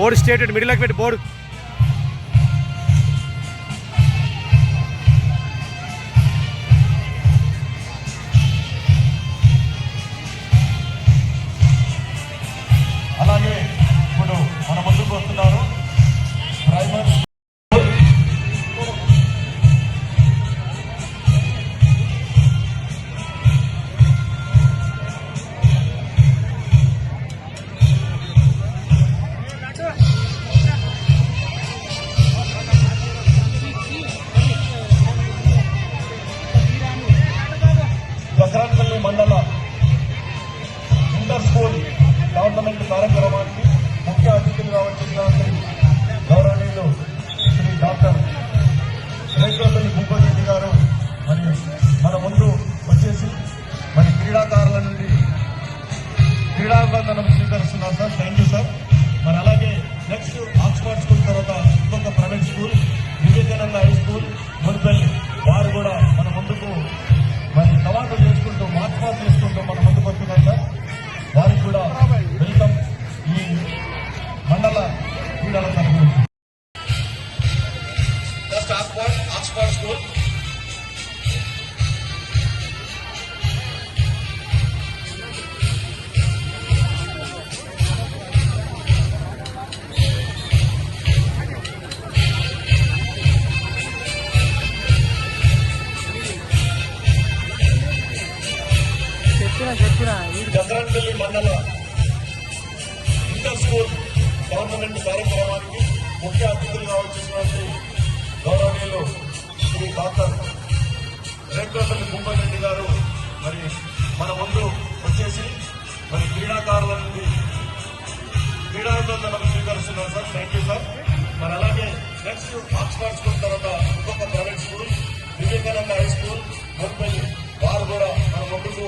Board state middle పెట్టి board. ఈ కార్యక్రమానికి ముఖ్య అతిథులుగా వచ్చిన గౌరవనీయులు శ్రీ డాక్టర్ రేఖపల్లి భూపతి గారు మరి మన ముందు వచ్చేసి మరి క్రీడాకారుల నుండి క్రీడాబంధనం స్వీకరిస్తున్నారు సార్. Thank you sir. మరి అలాగే next first Oxford Oxford school చెప్పిన చెప్పిన చంద్రంపల్లి మండల ఇంటర్ స్కూల్ గవర్నమెంట్ కార్యక్రమానికి ముఖ్య రేఖపల్లి భూపరెడ్డి గారు మరి మన ముందు వచ్చేసి మరి క్రీడాకారుల నుండి మనం స్వీకరిస్తున్నారు సార్. థ్యాంక్ యూ సార్ మరి అలాగే నెక్స్ట్ ఆక్స్ఫర్డ్ స్కూల్ తర్వాత ఇంకొక private school Vivekananda high school Munpalli వారు కూడా మన ముందుకు